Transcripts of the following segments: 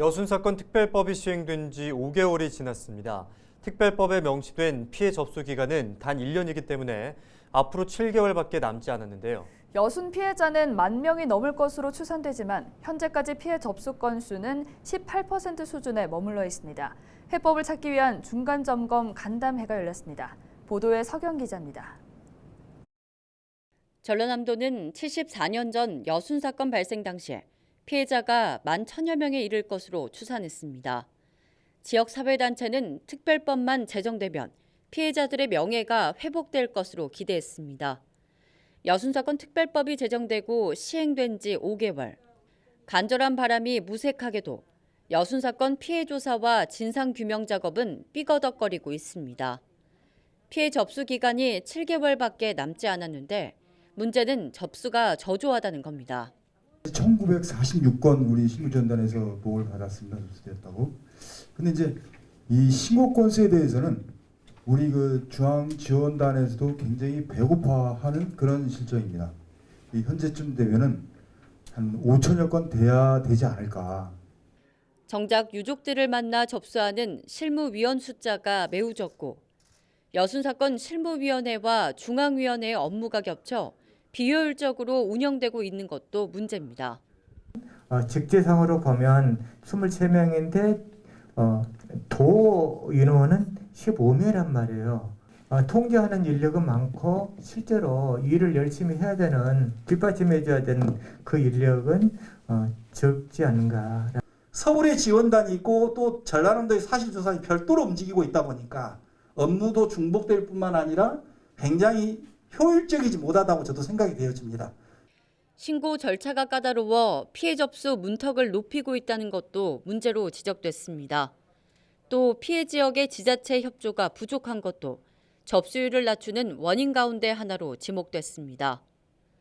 여순 사건 특별법이 시행된 지 5개월이 지났습니다. 특별법에 명시된 피해 접수 기간은 단 1년이기 때문에 앞으로 7개월밖에 남지 않았는데요. 여순 피해자는 만 명이 넘을 것으로 추산되지만 현재까지 피해 접수 건수는 18% 수준에 머물러 있습니다. 해법을 찾기 위한 중간 점검 간담회가 열렸습니다. 보도에 서경 기자입니다. 전라남도는 74년 전 여순 사건 발생 당시에 피해자가 만 천여 명에 이를 것으로 추산했습니다. 지역 사회단체는 특별법만 제정되면 피해자들의 명예가 회복될 것으로 기대했습니다. 여순 사건 특별법이 제정되고 시행된 지 5개월. 간절한 바람이 무색하게도 여순 사건 피해 조사와 진상 규명 작업은 삐거덕거리고 있습니다. 피해 접수 기간이 7개월밖에 남지 않았는데 문제는 접수가 저조하다는 겁니다. 1946건 우리 신고전단에서 보고를 받았습니다. 접수되었다고. 근데 이제 이 신고 건수에 대해서는 우리 그 중앙지원단에서도 굉장히 배고파하는 그런 실정입니다. 이 현재쯤 되면은 한 5천여 건 돼야 되지 않을까. 정작 유족들을 만나 접수하는 실무위원 숫자가 매우 적고 여순 사건 실무위원회와 중앙위원회의 업무가 겹쳐 비효율적으로 운영되고 있는 것도 문제입니다. 어, 직제상으로 보면 23명인데 어, 도 인원은 15명이란 말이에요. 어, 통제하는 인력은 많고 실제로 일을 열심히 해야 되는 뒷받침해줘야 되는 그 인력은 어, 적지 않은가. 서울에 지원단이 있고 또 전라남도의 사실조사에 별도로 움직이고 있다 보니까 업무도 중복될 뿐만 아니라 굉장히 효율적이지 못하다고 저도 생각이 되어집니다. 신고 절차가 까다로워 피해 접수 문턱을 높이고 있다는 것도 문제로 지적됐습니다. 또 피해 지역의 지자체 협조가 부족한 것도 접수율을 낮추는 원인 가운데 하나로 지목됐습니다.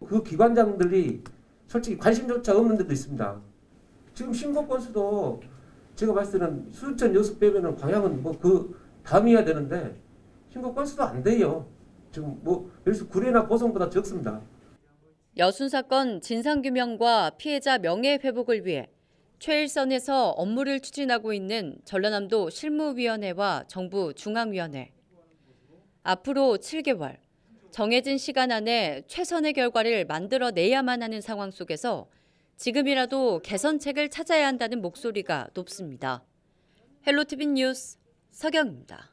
그 기관장들이 솔직히 관심조차 없는 데도 있습니다. 지금 신고 건수도 제가 봤을 때는 수천 여섯 배면은 방향은 뭐 그 다음이어야 되는데 신고 건수도 안 돼요. 지금 뭐 들어서 구례나 고성보다 적습니다. 여순 사건 진상규명과 피해자 명예 회복을 위해 최일선에서 업무를 추진하고 있는 전라남도 실무위원회와 정부 중앙위원회. 앞으로 7개월 정해진 시간 안에 최선의 결과를 만들어내야만 하는 상황 속에서 지금이라도 개선책을 찾아야 한다는 목소리가 높습니다. 헬로티비 뉴스 서경입니다.